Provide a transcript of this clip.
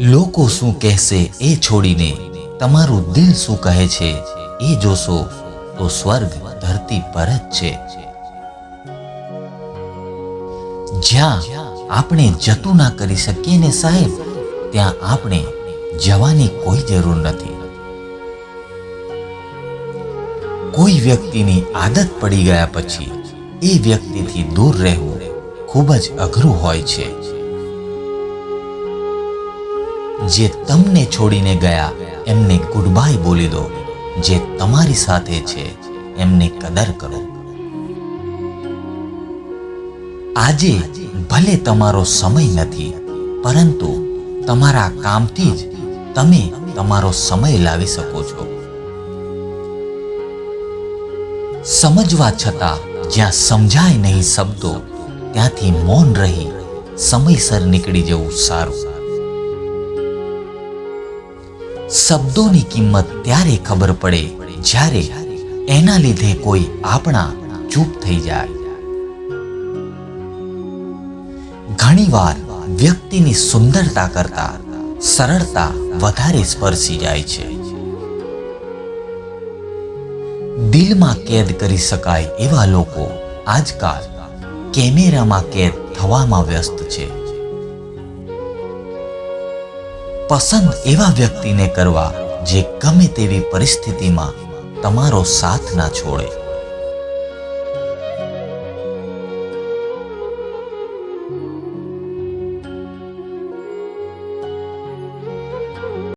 લોકો શું કહેશે એ છોડીને તમારું દિલ શું કહે છે એ જોશો તો સ્વર્ગ ધરતી પર જ છે. જ્યાં આપણે જતું ના કરી શકીએ ને સાહેબ, ત્યાં આપણે જવાની કોઈ જરૂર નથી. કોઈ વ્યક્તિની આદત પડી ગયા પછી એ વ્યક્તિથી દૂર રહેવું ખૂબ જ અઘરું હોય છે. જે તમને છોડીને ગયા, એમને ગુડ બાય બોલી દો. જે તમારી સાથે છે, એમને કદર કરો. આજે ભલે તમારો સમય નથી, પરંતુ તમારા કામથી જ તમે તમારો સમય લાવી શકો છો. સમજવા છતાં, જ્યાં સમજાય નહીં શબ્દો, ત્યાંથી મૌન રહી, સમયસર નીકળી જવું સારું. શબ્દોની કિંમત ત્યારે ખબર પડે જ્યારે એના લીધે કોઈ આપણા ચૂપ થઈ જાય. ઘણીવાર વ્યક્તિની સુંદરતા કરતા સરળતા વધારે સ્પર્શી જાય છે. દિલમાં કેદ કરી શકાય એવા લોકો આજકાલ કેમેરામાં કેદ થવામાં વ્યસ્ત છે. પસંદ એવા વ્યક્તિને કરવા જે ગમે તેવી પરિસ્થિતિમાં તમારો સાથ ના છોડે.